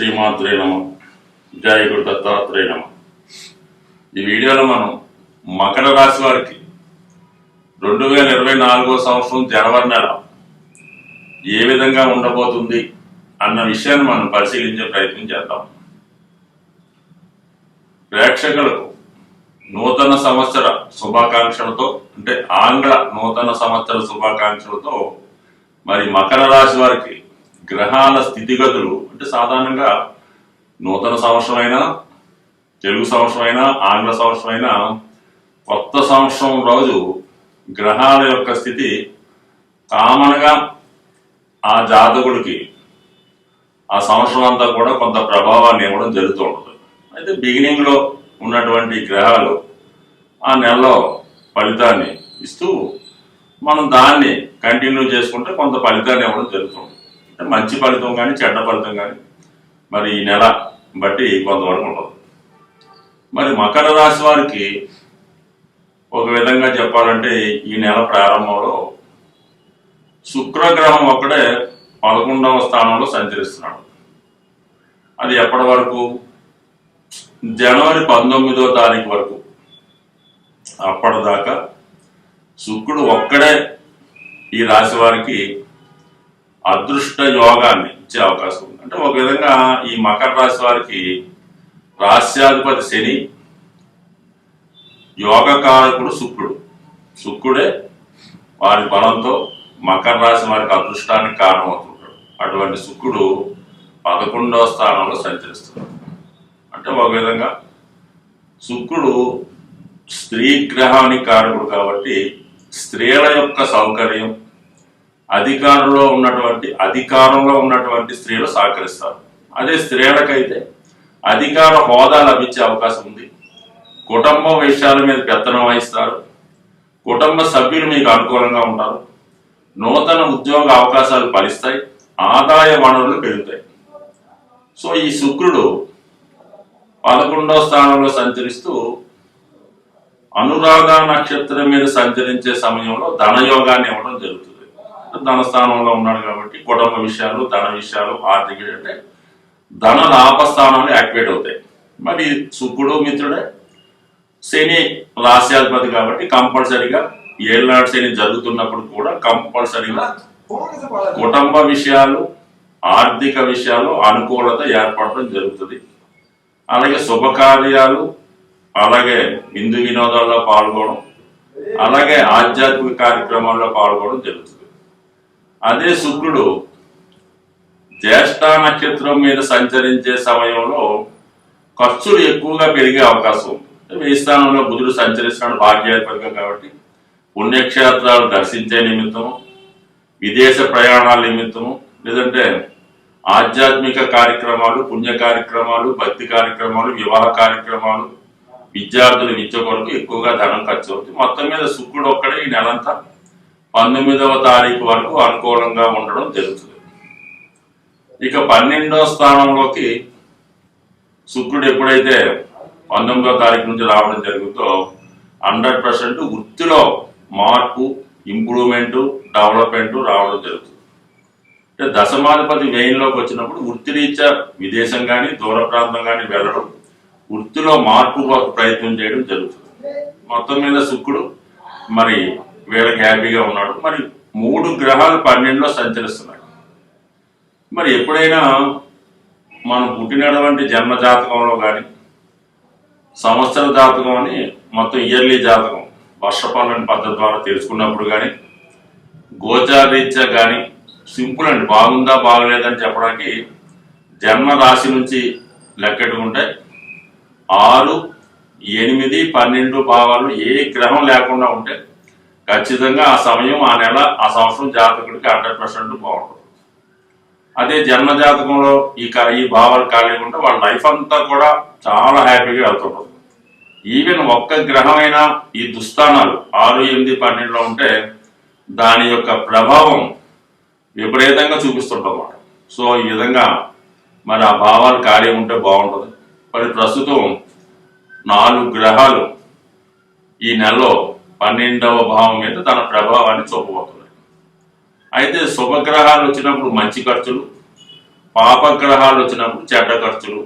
శ్రీమాత్రే నమ. జయ గురు దత్తాత్రేయ నమ. ఈ వీడియోలో మనం మకర రాశి వారికి రెండు వేల ఇరవై నాలుగో సంవత్సరం జనవరి నెల ఏ విధంగా ఉండబోతుంది అన్న విషయాన్ని మనం పరిశీలించే ప్రయత్నం చేద్దాం. ప్రేక్షకులకు నూతన సంవత్సర శుభాకాంక్షలతో అంటే ఆంగ్ల నూతన సంవత్సర శుభాకాంక్షలతో మరి మకర రాశి వారికి గ్రహాల స్థితిగతులు అంటే సాధారణంగా నూతన సంవత్సరం అయినా తెలుగు సంవత్సరం అయినా ఆంగ్ల సంవత్సరం అయినా కొత్త సంవత్సరం రోజు గ్రహాల యొక్క స్థితి కామన్గా ఆ జాతకుడికి ఆ సంవత్సరం అంతా కూడా కొంత ప్రభావాన్ని ఇవ్వడం జరుగుతూ ఉంటుంది. అయితే బిగినింగ్లో ఉన్నటువంటి గ్రహాలు ఆ నెలలో ఫలితాన్ని ఇస్తూ మనం దాన్ని కంటిన్యూ చేసుకుంటే కొంత ఫలితాన్ని ఇవ్వడం జరుగుతుంది మంచి ఫలితం కానీ చెడ్డ ఫలితం కానీ మరి ఈ నెల బట్టి కొంతవరకు ఉంటుంది. మరి మకర రాశి వారికి ఒక విధంగా చెప్పాలంటే ఈ నెల ప్రారంభంలో శుక్రగ్రహం ఒక్కడే పదకొండవ స్థానంలో సంచరిస్తున్నాడు. అది ఎప్పటి వరకు? జనవరి పంతొమ్మిదో తారీఖు వరకు. అప్పటిదాకా శుక్రుడు ఒక్కడే ఈ రాశి వారికి అదృష్ట యోగాన్ని ఇచ్చే అవకాశం ఉంది. అంటే ఒక విధంగా ఈ మకర రాశి వారికి రాస్యాధిపతి శని యోగకారకుడు శుక్రుడు. శుక్రుడే వారి బలంతో మకర రాశి వారికి అదృష్టానికి కారణమవుతుంటాడు. అటువంటి శుక్రుడు పదకొండవ స్థానంలో సంచరిస్తున్నాడు. అంటే ఒక విధంగా శుక్రుడు స్త్రీ గ్రహానికి కారకుడు కాబట్టి స్త్రీల యొక్క సౌకర్యం అధికారంలో ఉన్నటువంటి అధికారంలో ఉన్నటువంటి స్త్రీలు సహకరిస్తారు. అదే స్త్రీలకైతే అధికార హోదా లభించే అవకాశం ఉంది. కుటుంబ విషయాల మీద పెత్తనం వహిస్తారు. కుటుంబ సభ్యులు మీకు అనుకూలంగా ఉంటారు. నూతన ఉద్యోగ అవకాశాలు ఫలిస్తాయి. ఆదాయ వనరులు పెరుగుతాయి. సో ఈ శుక్రుడు పదకొండవ స్థానంలో సంచరిస్తూ అనురాధ నక్షత్రం మీద సంచరించే సమయంలో ధనయోగాన్ని ఇవ్వడం జరుగుతుంది. ధన స్థానంలో ఉన్నాడు కాబట్టి కుటుంబ విషయాలు ధన విషయాలు ఆర్థిక అంటే ధన లాభ స్థానంలో యాక్టివేట్ అవుతాయి. మరి శుక్రుడు మిత్రుడే శని రాశ్యాధిపతి కాబట్టి కంపల్సరిగా ఏళ్ళనాడు శని జరుగుతున్నప్పుడు కూడా కంపల్సరిగా కుటుంబ విషయాలు ఆర్థిక విషయాలు అనుకూలత ఏర్పడటం జరుగుతుంది. అలాగే శుభకార్యాలు అలాగే విందు వినోదాల్లో పాల్గొనడం అలాగే ఆధ్యాత్మిక కార్యక్రమాల్లో పాల్గొనడం జరుగుతుంది. అదే శుక్రుడు జ్యేష్ఠ నక్షత్రం మీద సంచరించే సమయంలో ఖర్చులు ఎక్కువగా పెరిగే అవకాశం ఉంది. ఈ స్థానంలో బుధుడు సంచరిస్తున్నాడు భాగ్యాధిపతిగా కాబట్టి పుణ్యక్షేత్రాలు దర్శించే నిమిత్తము విదేశ ప్రయాణాల నిమిత్తము లేదంటే ఆధ్యాత్మిక కార్యక్రమాలు పుణ్య కార్యక్రమాలు భక్తి కార్యక్రమాలు వివాహ కార్యక్రమాలు విద్యార్థుల విద్య కొరకు ఎక్కువగా ధనం ఖర్చు అవుతుంది. మొత్తం మీద శుక్రుడు ఒక్కడే ఈ నెలంతా పంతొమ్మిదవ తారీఖు వరకు అనుకూలంగా ఉండడం జరుగుతుంది. ఇక పన్నెండవ స్థానంలోకి శుక్రుడు ఎప్పుడైతే పంతొమ్మిదవ తారీఖు నుంచి రావడం జరుగుతుందో హండ్రెడ్ పర్సెంట్ వృత్తిలో మార్పు ఇంప్రూవ్మెంట్ డెవలప్మెంట్ రావడం జరుగుతుంది. అంటే దశమాధిపతి వేయంలోకి వచ్చినప్పుడు వృత్తిరీత్యా విదేశం కానీ దూర ప్రాంతం కానీ వెళ్ళడం వృత్తిలో మార్పు ప్రయత్నం చేయడం జరుగుతుంది. మొత్తం మీద శుక్రుడు మరి వీళ్ళకి హ్యాపీగా ఉన్నాడు. మరి మూడు గ్రహాలు పన్నెండులో సంచరిస్తున్నాయి మరి ఎప్పుడైనా మనం పుట్టినటువంటి జన్మ జాతకంలో కానీ సంవత్సర జాతకం అని మొత్తం ఇయర్లీ జాతకం వర్షపాలన పద్ధతి ద్వారా తెలుసుకున్నప్పుడు కానీ గోచారీత్యా కానీ సింపుల్ అండి బాగుందా బాగలేదని చెప్పడానికి జన్మ రాశి నుంచి లెక్కెట్టుకుంటే ఆరు ఎనిమిది పన్నెండు భావాలు ఏ గ్రహం లేకుండా ఉంటే ఖచ్చితంగా ఆ సమయం ఆ నెల ఆ సంవత్సరం జాతకుడికి హండ్రెడ్ పర్సెంట్ బాగుంటుంది. అదే జన్మ జాతకంలో ఈ క- ఈ భావాలు కాలేకుండా ఉంటే వాళ్ళ లైఫ్ అంతా కూడా చాలా హ్యాపీగా వెళ్తుంటుంది. ఈవెన్ ఒక్క గ్రహమైన ఈ దుస్థానాలు ఆరు ఎనిమిది పన్నెండులో ఉంటే దాని యొక్క ప్రభావం విపరీతంగా చూపిస్తుంటన్నమాట సో ఈ విధంగా మరి ఆ భావాలు ఖాళీ ఉంటే బాగుంటుంది. మరి ప్రస్తుతం నాలుగు గ్రహాలు ఈ నెలలో పన్నెండవ భావం మీద తన ప్రభావాన్ని చూపబోతున్నాయి అయితే శుభగ్రహాలు వచ్చినప్పుడు మంచి ఖర్చులు పాపగ్రహాలు వచ్చినప్పుడు చెడ్డ ఖర్చులు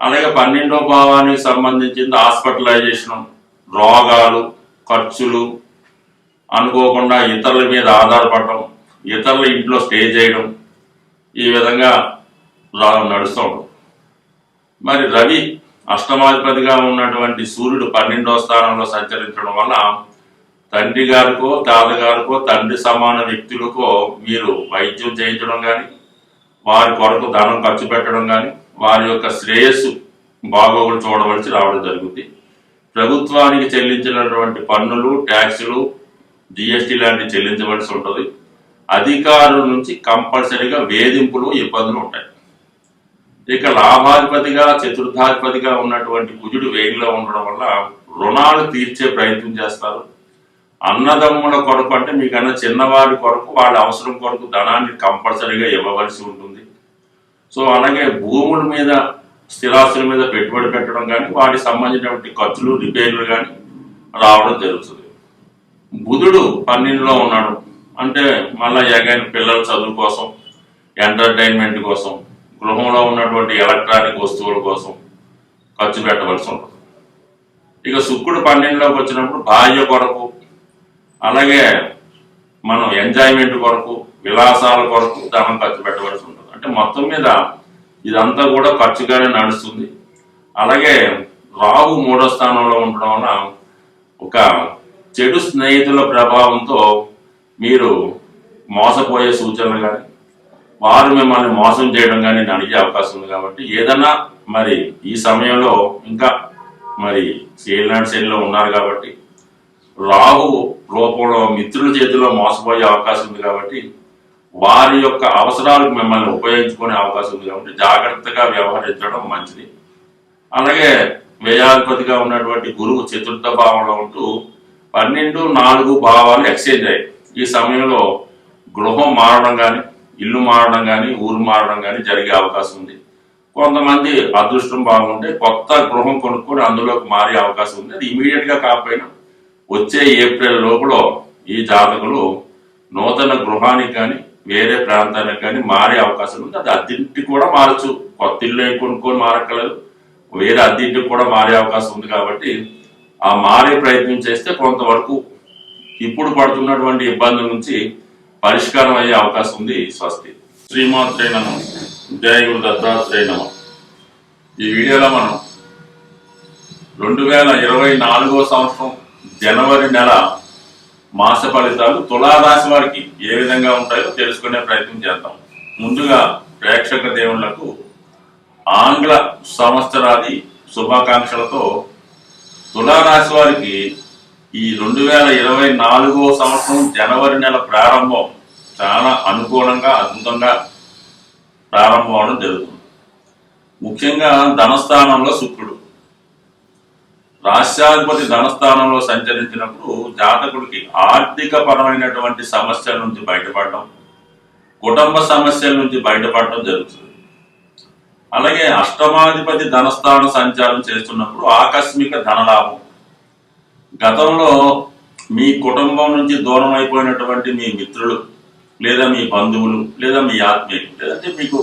అలాగే పన్నెండో భావానికి సంబంధించింది హాస్పిటలైజేషన్ రోగాలు ఖర్చులు అనుకోకుండా ఇతరుల మీద ఆధారపడటం ఇతరుల ఇంట్లో స్టే చేయడం ఈ విధంగా నడుస్తూ ఉంటుంది మరి రవి అష్టమాధిపతిగా ఉన్నటువంటి సూర్యుడు పన్నెండో స్థానంలో సంచరించడం వల్ల తండ్రి గారికో తాతగారికో తండ్రి సమాన వ్యక్తులకో మీరు వైద్యం చేయించడం కానీ వారి కొరకు ధనం ఖర్చు పెట్టడం కానీ వారి యొక్క శ్రేయస్సు బాగోగులు చూడవలసి రావడం జరుగుతుంది ప్రభుత్వానికి చెల్లించినటువంటి పన్నులు ట్యాక్సులు జిఎస్టీ లాంటివి చెల్లించవలసి ఉంటుంది. అధికారుల నుంచి కంపల్సరీగా వేధింపులు ఇబ్బందులు ఉంటాయి. ఇక లాభాధిపతిగా చతుర్థాధిపతిగా ఉన్నటువంటి కుజుడు వేగిలో ఉండడం వల్ల రుణాలు తీర్చే ప్రయత్నం చేస్తారు. అన్నదమ్ముల కొరకు అంటే మీకన్నా చిన్నవారి కొరకు వాళ్ళ అవసరం కొరకు ధనాన్ని కంపల్సరీగా ఇవ్వవలసి ఉంటుంది. సో అలాగే భూముల మీద స్థిరాస్తుల మీద పెట్టుబడి పెట్టడం కానీ వాటికి సంబంధించినటువంటి ఖర్చులు రిపేర్లు కానీ రావడం జరుగుతుంది. బుధుడు పన్నెండులో ఉన్నాడు. అంటే మళ్ళీ ఎగైన పిల్లల చదువు కోసం ఎంటర్టైన్మెంట్ కోసం గృహంలో ఉన్నటువంటి ఎలక్ట్రానిక్ వస్తువుల కోసం ఖర్చు పెట్టవలసి ఉంటుంది. ఇక శుక్రుడు పన్నెండులోకి వచ్చినప్పుడు భార్య కొరకు అలాగే మనం ఎంజాయ్మెంట్ కొరకు విలాసాల కొరకు ధనం ఖర్చు పెట్టవలసి ఉంటుంది. అంటే మొత్తం మీద ఇదంతా కూడా ఖర్చుగానే నడుస్తుంది. అలాగే రాహు మూడో స్థానంలో ఉండడం వలన ఒక చెడు స్నేహితుల ప్రభావంతో మీరు మోసపోయే సూచనలు కానీ వారు మిమ్మల్ని మోసం చేయడం కానీ అడిగే అవకాశం ఉంది కాబట్టి ఏదన్నా మరి ఈ సమయంలో ఇంకా మరి సేల్నాడు శైలిలో ఉన్నారు కాబట్టి రాహు రూపంలో మిత్రుల చేతిలో మోసపోయే అవకాశం ఉంది కాబట్టి వారి యొక్క అవసరాలకు మిమ్మల్ని ఉపయోగించుకునే అవకాశం ఉంది కాబట్టి జాగ్రత్తగా వ్యవహరించడం మంచిది. అలాగే వ్యయాధిపతిగా ఉన్నటువంటి గురువు చతుర్థ భావంలో ఉంటూ పన్నెండు నాలుగు భావాలు ఎక్స్చేంజ్ అయ్యాయి. ఈ సమయంలో గృహం మారడం కానీ ఇల్లు మారడం కానీ ఊరు మారడం కానీ జరిగే అవకాశం ఉంది. కొంతమంది అదృష్టం బాగుంటే కొత్త గృహం కొనుక్కొని అందులోకి మారే అవకాశం ఉంది. అది ఇమీడియట్గా కాకపోయినా వచ్చే ఏప్రిల్ లోపల ఈ జాతకులు నూతన గృహానికి కానీ వేరే ప్రాంతానికి కానీ మారే అవకాశం ఉంది. అది అద్దింటి కూడా మారచ్చు. కొత్త ఇల్లు కొనుక్కొని మారక్కలేదు వేరే అద్దింటికి కూడా మారే అవకాశం ఉంది కాబట్టి ఆ మారే ప్రయత్నం చేస్తే కొంతవరకు ఇప్పుడు పడుతున్నటువంటి ఇబ్బందుల నుంచి పరిష్కారం అయ్యే అవకాశం ఉంది స్వస్తి. శ్రీమాత్రే నమ. జయ గురు దత్తాత్రేయ నమ. ఈ వీడియోలో మనం రెండు వేల ఇరవై నాలుగో సంవత్సరం జనవరి నెల మాస ఫలితాలు తులారాశి వారికి ఏ విధంగా ఉంటాయో తెలుసుకునే ప్రయత్నం చేద్దాం. ముందుగా ప్రేక్షక దేవుళ్ళకు ఆంగ్ల సంవత్సరాది శుభాకాంక్షలతో తులారాశి వారికి ఈ రెండు వేల ఇరవై నాలుగో సంవత్సరం జనవరి నెల ప్రారంభం చాలా అనుకూలంగా అద్భుతంగా ప్రారంభం అవడం జరుగుతుంది. ముఖ్యంగా ధనస్థానంలో శుక్రుడు. రాష్ట్రాధిపతి ధనస్థానంలో సంచరించినప్పుడు జాతకుడికి ఆర్థిక పరమైనటువంటి సమస్యల నుంచి బయటపడడం కుటుంబ సమస్యల నుంచి బయటపడడం జరుగుతుంది. అలాగే అష్టమాధిపతి ధనస్థాన సంచారం చేస్తున్నప్పుడు ఆకస్మిక ధనలాభం. గతంలో మీ కుటుంబం నుంచి దూరం అయిపోయినటువంటి మీ మిత్రులు లేదా మీ బంధువులు లేదా మీ ఆత్మీయులు లేదంటే మీకు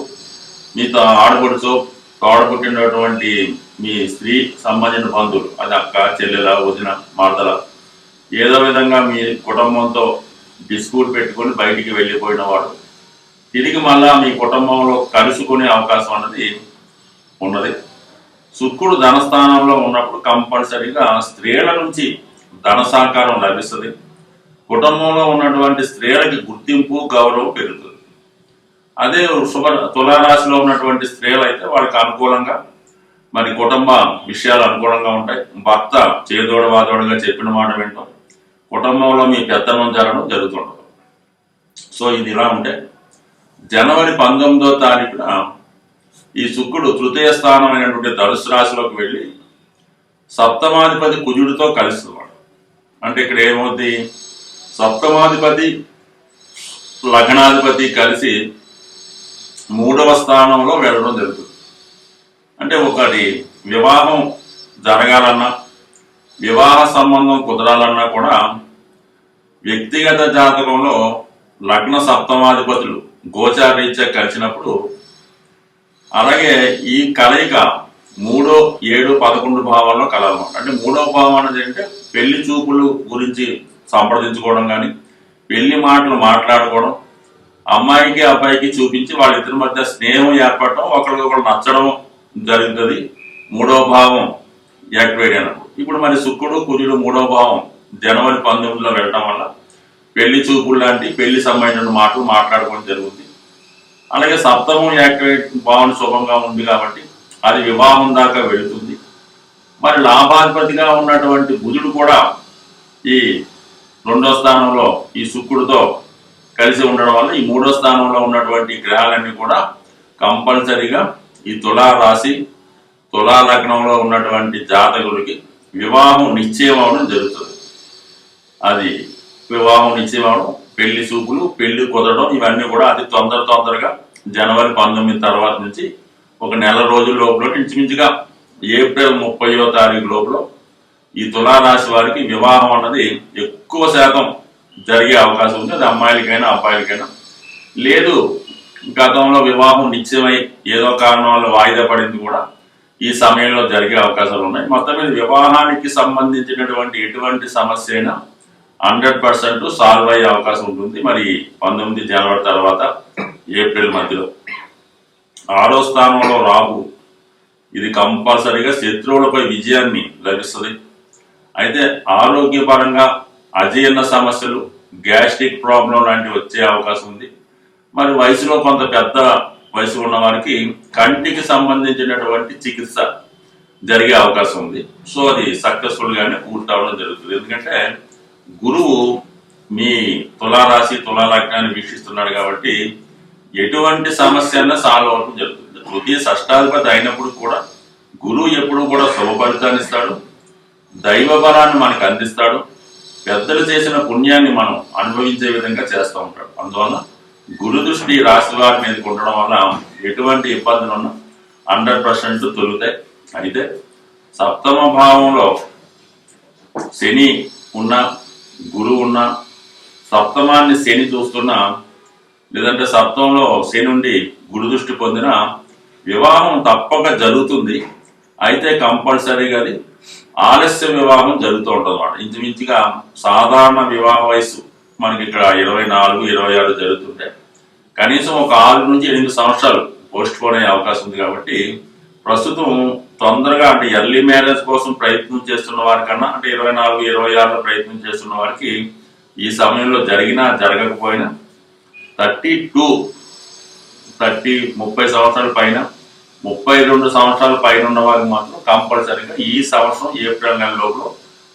మీతో ఆడపడుచో తోడబుట్టినటువంటి మీ స్త్రీ సంబంధించిన బంధువులు అది అక్క చెల్లెల వదిన మరదల ఏదో విధంగా మీ కుటుంబంతో డిస్ప్యూట్ పెట్టుకొని బయటికి వెళ్ళిపోయిన వాడు తిరిగి మళ్ళా మీ కుటుంబంలో కలుసుకునే అవకాశం అన్నది ఉన్నది. శుక్రుడు ధనస్థానంలో ఉన్నప్పుడు కంపల్సరీగా స్త్రీల నుంచి ధన సహకారం లభిస్తుంది. కుటుంబంలో ఉన్నటువంటి స్త్రీలకి గుర్తింపు గౌరవం పెరుగుతుంది. అదే శుభ తులారాశిలో ఉన్నటువంటి స్త్రీలు అయితే వాళ్ళకి అనుకూలంగా మరి కుటుంబ విషయాలు అనుకూలంగా ఉంటాయి. భర్త చేదోడ వాదోడుగా చెప్పిన మాట వింటాం. కుటుంబంలో మీ పెత్తనం జరగడం జరుగుతుండదు సో ఇది ఇలా ఉంటే జనవరి పంతొమ్మిదో తారీఖున ఈ శుక్రుడు తృతీయ స్థానం అయినటువంటి ధనుసు రాశిలోకి వెళ్ళి సప్తమాధిపతి కుజుడితో కలుస్తున్నాడు అంటే ఇక్కడ ఏమవుద్ది? సప్తమాధిపతి లగ్నాధిపతి కలిసి మూడవ స్థానంలో వెళ్ళడం జరుగుతుంది. అంటే ఒకటి వివాహం జరగాలన్నా వివాహ సంబంధం కుదరాలన్నా కూడా వ్యక్తిగత జాతకంలో లగ్న సప్తమాధిపతులు గోచారీత్యా కలిసినప్పుడు అలాగే ఈ కలయిక మూడో ఏడు పదకొండు భావాల్లో కలవ అంటే మూడో భావం అనేది ఏంటంటే పెళ్ళి చూపులు గురించి సంప్రదించుకోవడం కానీ పెళ్ళి మాటలు మాట్లాడుకోవడం అమ్మాయికి అబ్బాయికి చూపించి వాళ్ళిద్దరి మధ్య స్నేహం ఏర్పడటం ఒకరికొకరు నచ్చడం జరుగుతుంది మూడో భావం యాక్టివేట్ అయినప్పుడు. ఇప్పుడు మరి శుక్రుడు కుజుడు మూడో భావం జనవరి పంతొమ్మిదిలో వెళ్ళడం వల్ల పెళ్ళి చూపులు లాంటి పెళ్ళి సంబంధించిన మాటలు మాట్లాడుకోవడం జరుగుతుంది. అలాగే సప్తమం యాక్టివేట్ భావన శుభంగా ఉంది కాబట్టి అది వివాహం దాకా వెళుతుంది. మరి లాభాధిపతిగా ఉన్నటువంటి బుధుడు కూడా ఈ రెండో స్థానంలో ఈ శుక్రుడితో కలిసి ఉండడం వల్ల ఈ మూడో స్థానంలో ఉన్నటువంటి గ్రహాలన్నీ కూడా కంపల్సరీగా ఈ తులా రాశి తులా లగ్నంలో ఉన్నటువంటి జాతకులకి వివాహం నిశ్చయం అవడం జరుగుతుంది. అది వివాహం నిశ్చయం అవడం పెళ్ళి చూపులు పెళ్ళి కుదరడం ఇవన్నీ కూడా అతి తొందర తొందరగా జనవరి పంతొమ్మిది తర్వాత నుంచి ఒక నెల రోజుల లోపల ఇంచుమించుగా ఏప్రిల్ ముప్పయో తారీఖు లోపల ఈ తులారాశి వారికి వివాహం అన్నది ఎక్కువ శాతం జరిగే అవకాశం ఉంది. అది అమ్మాయిలకైనా అబ్బాయిలకైనా. లేదు గతంలో వివాహం నిశ్చయమై ఏదో కారణం వల్ల వాయిదా పడింది కూడా ఈ సమయంలో జరిగే అవకాశాలు ఉన్నాయి. మొత్తం మీద వివాహానికి సంబంధించినటువంటి ఎటువంటి సమస్య అయినా హండ్రెడ్ పర్సెంట్ సాల్వ్ అయ్యే అవకాశం ఉంటుంది. మరి పంతొమ్మిది జనవరి తర్వాత ఏప్రిల్ మధ్యలో. ఆరో స్థానంలో రాహు. ఇది కంపల్సరీగా శత్రువులపై విజయాన్ని లభిస్తుంది. అయితే ఆరోగ్యపరంగా అజీర్ణ సమస్యలు గ్యాస్ట్రిక్ ప్రాబ్లం లాంటివి వచ్చే అవకాశం ఉంది. మరి వయసులో కొంత పెద్ద వయసు ఉన్న వారికి కంటికి సంబంధించినటువంటి చికిత్స జరిగే అవకాశం ఉంది. సో అది సక్సెస్ఫుల్గానే పూర్తవడం పూర్తి అవడం జరుగుతుంది. ఎందుకంటే గురువు మీ తులారాశి తులాలగ్నాన్ని వీక్షిస్తున్నాడు కాబట్టి ఎటువంటి సమస్యలను సాల్వ్ అవడం జరుగుతుంది. తృతీయ షష్టాధిపతి అయినప్పుడు కూడా గురువు ఎప్పుడు కూడా శుభ ఫలితాన్ని ఇస్తాడు. దైవ బలాన్ని మనకు అందిస్తాడు. పెద్దలు చేసిన పుణ్యాన్ని మనం అనుభవించే విధంగా చేస్తూ ఉంటాడు. అందువల్ల గురు దృష్టి రాశి వారి మీదకి ఉండడం వల్ల ఎటువంటి ఇబ్బందులు ఉన్నా హండ్రెడ్ పర్సెంట్ తొలుగుతాయి అయితే సప్తమ భావంలో శని ఉన్న గురువు ఉన్న సప్తమాన్ని శని చూస్తున్నా లేదంటే సప్తంలో శని నుండి గురు దృష్టి పొందిన వివాహం తప్పక జరుగుతుంది. అయితే కంపల్సరీగా అది ఆలస్య వివాహం జరుగుతూ ఉంటుంది అన్నమాట ఇంచుమించుగా సాధారణ వివాహ వయసు మనకి ఇక్కడ ఇరవై నాలుగు ఇరవై ఆరు జరుగుతుంటే కనీసం ఒక ఆరు నుంచి ఎనిమిది సంవత్సరాలు పోస్ట్ పోన్ అయ్యే అవకాశం ఉంది కాబట్టి ప్రస్తుతం తొందరగా అంటే ఎర్లీ మ్యారేజ్ కోసం ప్రయత్నం చేస్తున్న వారికన్నా అంటే ఇరవై నాలుగు ఇరవై ఆరులో ప్రయత్నం చేస్తున్న వారికి ఈ సమయంలో జరిగినా జరగకపోయినా థర్టీ టూ థర్టీ ముప్పై సంవత్సరాల పైన ముప్పై రెండు సంవత్సరాల పైన ఉన్న వారికి మాత్రం కంపల్సరీగా ఈ సంవత్సరం ఏప్రిల్ నెల లోపల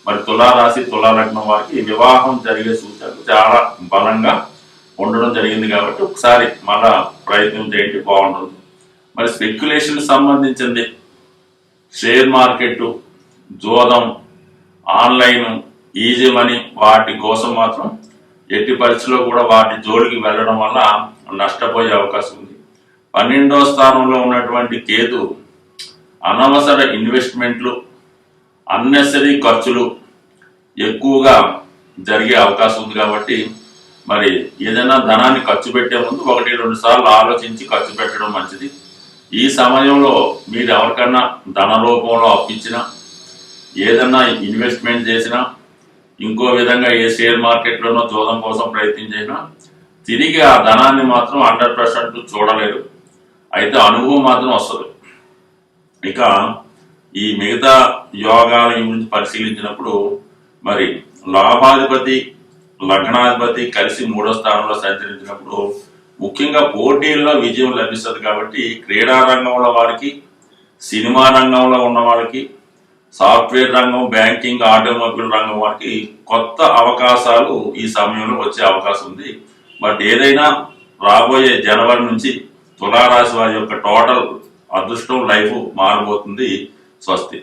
మరి తులారాశి తులాలగ్నం వారికి వివాహం జరిగే సూచనలు చాలా బలంగా ఉండడం జరిగింది కాబట్టి ఒకసారి మళ్ళా ప్రయత్నం చేయండి బాగుంటుంది. మరి స్పెక్యులేషన్ సంబంధించింది షేర్ మార్కెట్ జోదం ఆన్లైన్ ఈజీ మనీ వాటి కోసం మాత్రం ఎట్టి పరిస్థితుల్లో కూడా వాటి జోలికి వెళ్ళడం వల్ల నష్టపోయే అవకాశం ఉంది. పన్నెండో స్థానంలో ఉన్నటువంటి కేతు అనవసర ఇన్వెస్ట్మెంట్లు అన్నెసరీ ఖర్చులు ఎక్కువగా జరిగే అవకాశం ఉంది కాబట్టి మరి ఏదైనా ధనాన్ని ఖర్చు పెట్టే ముందు ఒకటి రెండు సార్లు ఆలోచించి ఖర్చు పెట్టడం మంచిది. ఈ సమయంలో మీరు ఎవరికన్నా ధన రూపంలో అప్పించినా ఏదన్నా ఇన్వెస్ట్మెంట్ చేసినా ఇంకో విధంగా ఏ షేర్ మార్కెట్లోనో చూడడం కోసం ప్రయత్నం చేసినా తిరిగి ఆ ధనాన్ని మాత్రం హండ్రెడ్ పర్సెంట్ చూడలేరు అయితే అనుభవం మాత్రం వస్తుంది. ఇక ఈ మిగతా యోగాల గురించి పరిశీలించినప్పుడు మరి లాభాధిపతి లగ్నాధిపతి కలిసి మూడో స్థానంలో సంచరించినప్పుడు ముఖ్యంగా పోటీల్లో విజయం లభిస్తుంది కాబట్టి క్రీడా రంగంలో వారికి సినిమా రంగంలో ఉన్న వాళ్ళకి సాఫ్ట్వేర్ రంగం బ్యాంకింగ్ ఆటోమొబైల్ రంగం వారికి కొత్త అవకాశాలు ఈ సమయంలో వచ్చే అవకాశం ఉంది. బట్ ఏదైనా రాబోయే జనవరి నుంచి తులారాశి వారి యొక్క టోటల్ అదృష్టం లైఫ్ మారబోతుంది. స్వస్తి.